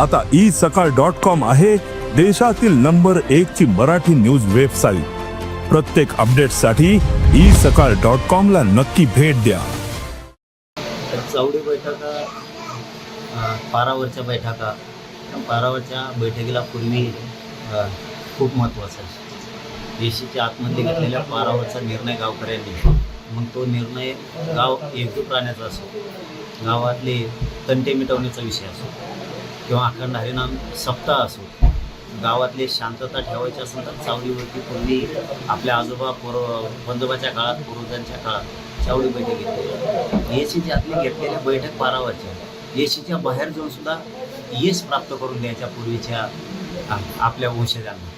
आता ई सकाळ dot com आहे देशातील नंबर एक ची मराठी न्यूज वेबसाईट. प्रत्येक अपडेटसाठी ई सकाळ डॉट कॉम ला नक्की भेट द्या. चौडी बैठका पारावरच्या बैठका. पारावरच्या बैठकीला पूर्वी खूप महत्त्वाचं आहे देशीच्या आतमध्ये घेतलेल्या पारावरचा निर्णय गावकऱ्यांनी. मग तो निर्णय गाव एकजूट राहण्याचा असो गावातले तंटे मिटवण्याचा विषय असो. किंवा अखंड हरिनाम सप्ताह असो गावातले शांतता ठेवायची असेल तर चावडीवरती पूर्वी आपल्या आजोबा पूर्व बंदोबाच्या काळात पूर्वजांच्या काळात चावडी बैठक घेतली. येशीच्या आतली घेतलेल्या बैठक पारावरची आहे. येशीच्या बाहेर जाऊन सुद्धा यश प्राप्त करून द्यायच्या पूर्वीच्या आपल्या वंशजांना.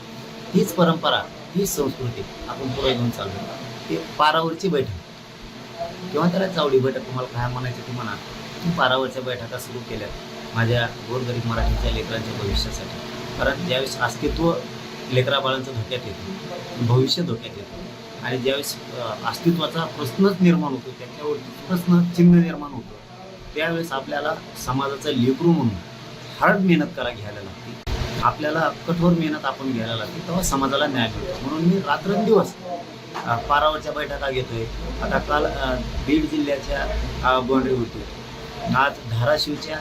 हीच परंपरा हीच संस्कृती आपण पुढे घेऊन चाललो. ती पारावरची बैठक. किंवा त्याला चावडी बैठक तुम्हाला काय म्हणायचं ती म्हणा. ती पारावरच्या बैठका सुरू केल्या माझ्या गोरगरीब मराठीच्या लेकरांच्या भविष्यासाठी. कारण ज्यावेळेस अस्तित्व लेकराबाळांचं धोक्यात येतं भविष्य धोक्यात येतं आणि ज्यावेळेस अस्तित्वाचा प्रश्नच निर्माण होतो त्याच्यावर प्रश्न चिन्ह निर्माण होतं त्यावेळेस आपल्याला समाजाचं लेकरू म्हणून हार्ड मेहनत करा घ्यायला लागते. आपल्याला कठोर मेहनत आपण घ्यायला लागते तेव्हा समाजाला न्याय मिळतो. म्हणून मी रात्रंदिवस पारावरच्या बैठका घेतोय. आता काल बीड जिल्ह्याच्या बाउंड्री होती. आज धाराशिवच्या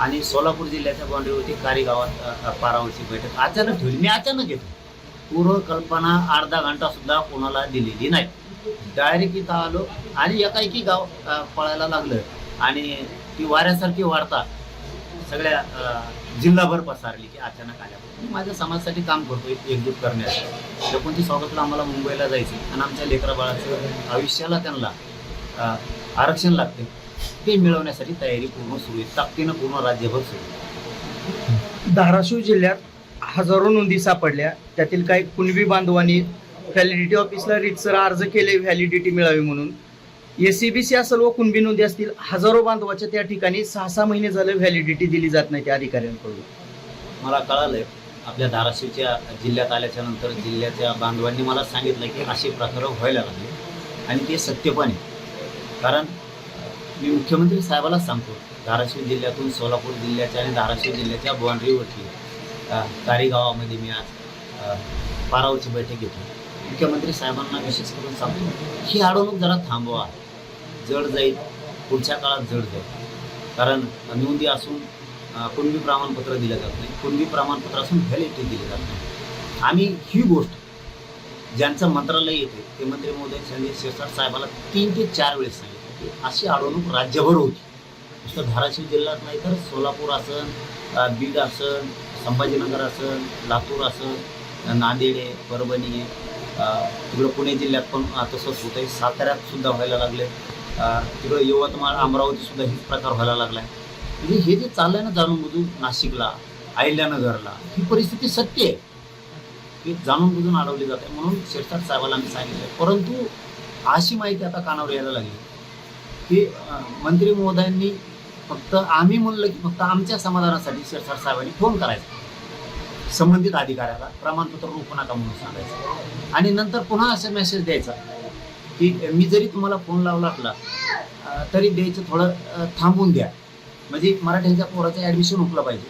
आणि सोलापूर जिल्ह्याच्या बाउंड्री होती कारी गावात पारावरची बैठक. अचानक ठेवली मी अचानक घेतो पूर्व कल्पना अर्धा घंटा सुद्धा कोणाला दिलेली नाही. डायरेक्ट इथं आलो आणि एकाएकी गाव पळायला लागलं. आणि ती वाऱ्यासारखी वाढता सगळ्या जिल्हाभर पसरली की अचानक आल्या मी माझ्या समाजासाठी काम करतो एकजूट करण्यासाठी एकोणतीस ऑगस्टला आम्हाला मुंबईला जायचं आणि आमच्या लेकरा बाळाचं आयुष्याला त्यांना आरक्षण लागते ते मिळवण्यासाठी तयारी पूर्ण सुरू आहे. ताकदीनं पूर्ण राज्यभर सुरू आहे. धाराशिव जिल्ह्यात हजारो नोंदी सापडल्या. त्यातील काही कुणबी बांधवांनी व्हॅलिडिटी ऑफिसला रितसर अर्ज केले व्हॅलिडिटी मिळावी म्हणून. एसीबीसी या सर्व कुणबी नोंदी असतील हजारो बांधवाच्या त्या ठिकाणी सहा सहा महिने झाले व्हॅलिडिटी दिली जात नाही त्या अधिकाऱ्यांकडून. मला कळालंय आपल्या धाराशिवच्या जिल्ह्यात आल्याच्यानंतर जिल्ह्याच्या बांधवांनी मला सांगितलं की अशी प्रकरणं व्हायला लागली. आणि ते सत्य पण आहे. कारण मी मुख्यमंत्री साहेबाला सांगतो धाराशिव जिल्ह्यातून सोलापूर जिल्ह्याच्या आणि धाराशिव जिल्ह्याच्या बाउंड्रीवरती अं, मी आज पारावरची बैठक घेतो. मुख्यमंत्री साहेबांना विशेष करून सांगतो ही अडवणूक जरा थांबवा. जड जाईल पुढच्या काळात जड जाईल. कारण नोंदी असून कुणबी प्रमाणपत्र दिलं जात नाही कुणबी प्रमाणपत्र असून व्हॅलिडिटी दिली जात नाही. आम्ही ही गोष्ट ज्यांचं मंत्रालय येते ते मंत्री महोदय संजय शिरसाट साहेबाला तीन ते चार वेळेस सांगितलं. अशी अडवणूक राज्यभर होती. नुसतं धाराशिव जिल्ह्यात नाही तर सोलापूर असन बीड असन संभाजीनगर असन लातूर असन नांदेड आहे परभणी आहे. तिकडं पुणे जिल्ह्यात पण तसंच होतं. आहे साताऱ्यात सुद्धा व्हायला लागले. तिकडं यवतमाळ अमरावती सुद्धा प्रकार व्हायला लागलाय. म्हणजे हे जे चाललंय ना जाणून बुजून नाशिकला अहिल्यानगरला ही परिस्थिती सत्य आहे. की जाणून बुजून अडवली जाते म्हणून शिरसाट साहेबाला आम्ही सांगितलं परंतु अशी माहिती आता कानावर यायला लागली. की मंत्री महोदयांनी फक्त आम्ही म्हणलं की फक्त आमच्या समाधानासाठी शिरसाट साहेबांनी फोन करायचा. संबंधित अधिकाऱ्याला प्रमाणपत्र रोखू नका म्हणून सांगायचं. आणि नंतर पुन्हा असं मेसेज द्यायचा की मी जरी तुम्हाला फोन लावला असला तरी द्यायचं थोडं थांबून द्या. म्हणजे मराठ्यांच्या पोराचं ॲडमिशन हुकलं पाहिजे.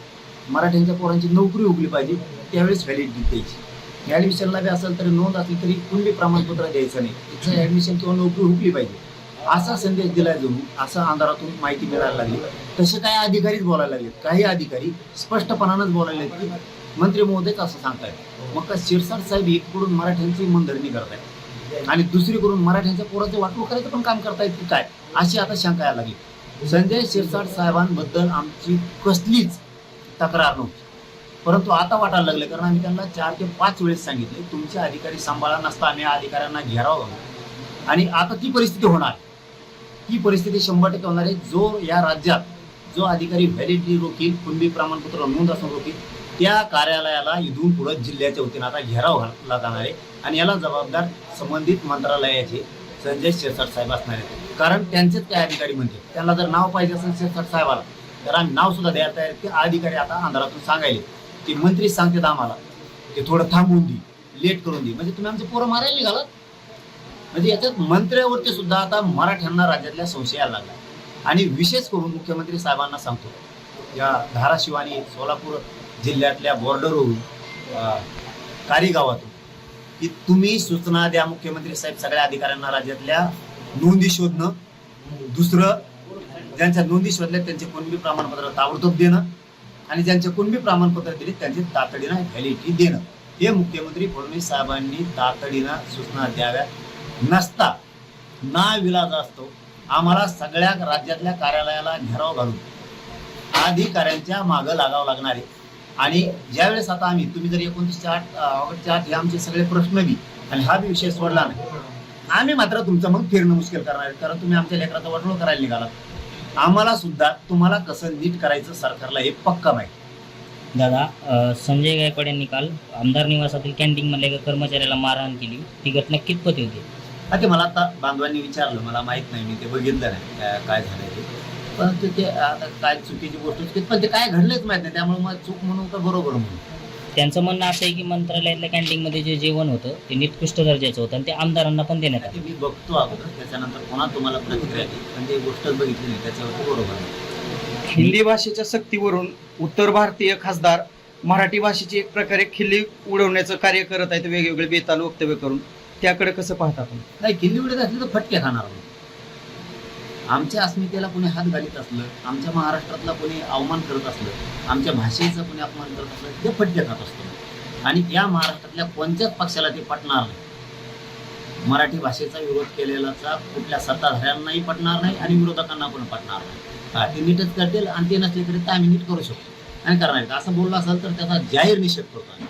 मराठ्यांच्या पोरांची नोकरी उगली पाहिजे त्यावेळेस व्हॅलिडिटी द्यायची. ॲडमिशनला बी असेल तरी नोंद असली तरी कुणबी प्रमाणपत्र द्यायचं नाही. तिचं ॲडमिशन किंवा नोकरी हुकली पाहिजे. असा संदेश दिला जाऊन असं अंधारातून माहिती मिळायला लागली. तसे काही अधिकारीच बोलायला लागलेत. काही अधिकारी स्पष्टपणानंच बोलायला की मंत्री महोदयच असं सांगतायत. मग का शिरसाट साहेब एककडून मराठ्यांची मनधरणी करतायत. आणि दुसरीकडून मराठ्यांच्या पोराचं वाटवं करायचं पण काम करतायत की काय? अशी आता शंका यायला लागली. संजय शिरसाट साहेबांबद्दल आमची कसलीच तक्रार नव्हती. परंतु आता वाटायला लागले कारण आम्ही त्यांना चार ते पाच वेळेस सांगितले तुमचे अधिकारी सांभाळा नसता आम्ही अधिकाऱ्यांना घेराव आणि आता ती परिस्थिती होणार ही परिस्थिती शंभर टक्के होणार आहे. जो या राज्यात जो अधिकारी व्हॅलिडिटी रोखील कुणबी प्रमाणपत्र नोंद असून रोखील त्या कार्यालयाला इथून पुढे जिल्ह्याच्या वतीनं आता घेराव घातला जाणार आहे. आणि याला जबाबदार संबंधित मंत्रालयाचे संजय शिरसाट साहेब असणार आहेत. कारण त्यांचेच काय अधिकारी म्हणते त्यांना जर नाव पाहिजे असेल शिरसाट साहेबाला तर आम्ही नाव सुद्धा द्यायला तयार ते अधिकारी आता आंधारातून सांगायले की मंत्री सांगतात आम्हाला ते थोडं थांबवून दे लेट करून दे. म्हणजे तुम्ही आमचे पोरं मारायला निघालात? म्हणजे याच्यात मंत्र्यावरती सुद्धा आता मराठ्यांना राज्यातल्या संशया लागला. आणि विशेष करून मुख्यमंत्री साहेबांना सांगतो या धाराशिव आणि सोलापूर जिल्ह्यातल्या बॉर्डरवरून कारीगावातून कारी गावातून की तुम्ही सूचना द्या मुख्यमंत्री साहेब सगळ्या अधिकाऱ्यांना राज्यातल्या नोंदी शोधणं दुसरं ज्यांच्या नोंदी शोधल्या त्यांचे कुणबी प्रमाणपत्र ताबडतोब देणं आणि ज्यांचे कुणबी प्रमाणपत्र दिले त्यांचे तातडीनं व्हॅलिडिटी देणं. हे मुख्यमंत्री फडणवीस साहेबांनी तातडीनं सूचना द्याव्या नसता. ना विलाज असतो. आम्हाला सगळ्या राज्यातल्या कार्यालयाला घेराव घालून अधिकाऱ्यांच्या मागं लागावं लागणार आहे. आणि ज्यावेळेस आता आम्ही तुम्ही जर एकोणतीसशे आठ ऑगस्टच्या आठ हे आमचे सगळे प्रश्न बी आणि हा बी विषय सोडला नाही आम्ही मात्र तुमचं मग फिरणं मुश्किल करणार आहे. कारण तुम्ही आमच्या लेकराचा वाटोळ करायला निघालात. आम्हाला सुद्धा तुम्हाला कसं नीट करायचं सरकारला हे पक्का माहिती. दादा संजय गायकवाड यांनी काल आमदार निवासातील कॅन्टीनमधल्या एका कर्मचाऱ्याला मारहाण केली. ती घटना कितपत होती हा ते मला आता बांधवांनी विचारलं मला माहीत नाही मी ते बघितलं नाही काय- काय झालंय ते. पण ते- आता काय चुकीची गोष्ट होती पण ते काय घडलंच माहीत नाही त्यामुळे मग चूक म्हणून का बरोबर म्हणून. त्यांचं म्हणणं असं आहे की मंत्रालयातल्या कॅन्टीनमध्ये जे जेवण होतं ते निकृष्ट दर्जाचं होतं आणि ते आमदारांना पण देण्यात आलं. ते मी बघतो अगोदर त्याच्यानंतर पुन्हा तुम्हाला प्रतिक्रिया देईल पण ते गोष्टच बघितली नाही त्याच्यावरती बरोबर आहे. हिंदी भाषेच्या सक्तीवरून उत्तर भारतीय खासदार मराठी भाषेची एक प्रकारे खिल्ली उडवण्याचं कार्य करत आहेत वेगवेगळे बेताल वक्तव्य करून. त्याकडे कसं पाहता आपण? नाही किल्ली उडत असली तर फटके खाणार आमच्या अस्मितेला कोणी हात घालीत असलं आमच्या महाराष्ट्रातला कोणी अवमान करत असलं आमच्या भाषेचा कोणी अपमान करत असलं ते फटके खात असतो. आणि या महाराष्ट्रातल्या कोणत्याच पक्षाला ते पटणार नाही. मराठी भाषेचा विरोध केलेलाचा कुठल्या सत्ताधाऱ्यांनाही पटणार नाही आणि विरोधकांना पण पटणार नाही. हा, ते नीटच करतील आणि ते नसले तरी तर आम्ही नीट करू शकतो. आणि करणार असं बोललं असेल तर त्याचा जाहीर निषेध करतो आम्ही.